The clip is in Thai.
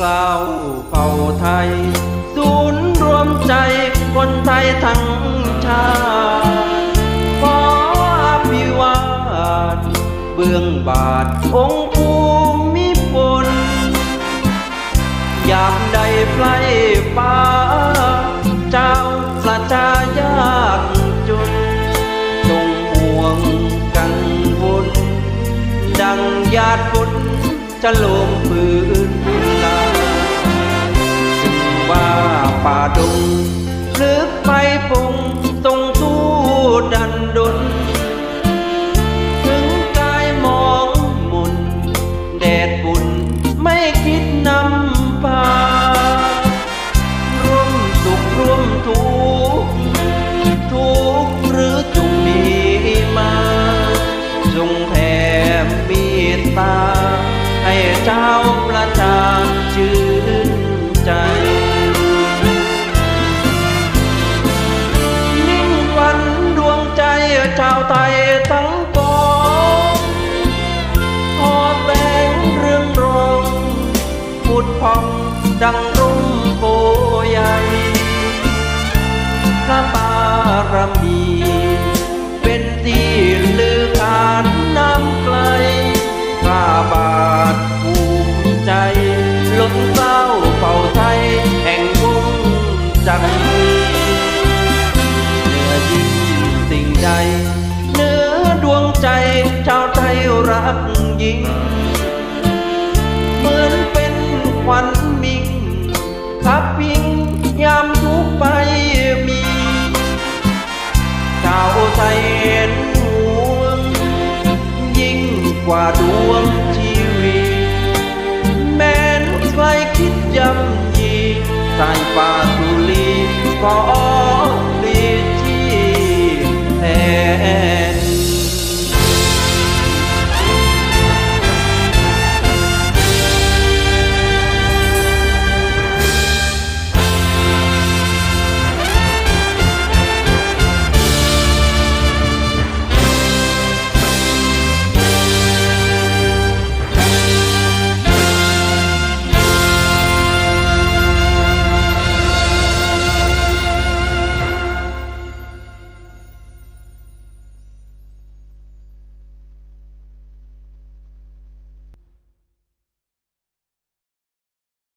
กล่าวเผ่าไทย ศูนย์รวมใจคนไทยทั้งชาติขออภิวานเบื้องบาทองค์ภูมิพลอยากได้ไพลป่าเจ้าประชายากจนจงห่วงกังวลดังญาติบุญจะลมพื้น ดังรุ่งโพใหญ่พระบารมี เป็นที่ลือขาดน้ำไกลข้าบาทภูมิใจล้นเศร้าเผ่าไทย แห่งวงจันทร์เหนือยิ่งสิ่งใดเหนือดวงใจชาวไทยรักยิ่ง ดวงชีวิต แม้นใครคิดย่ำยีสายฟ้าสุลีขอ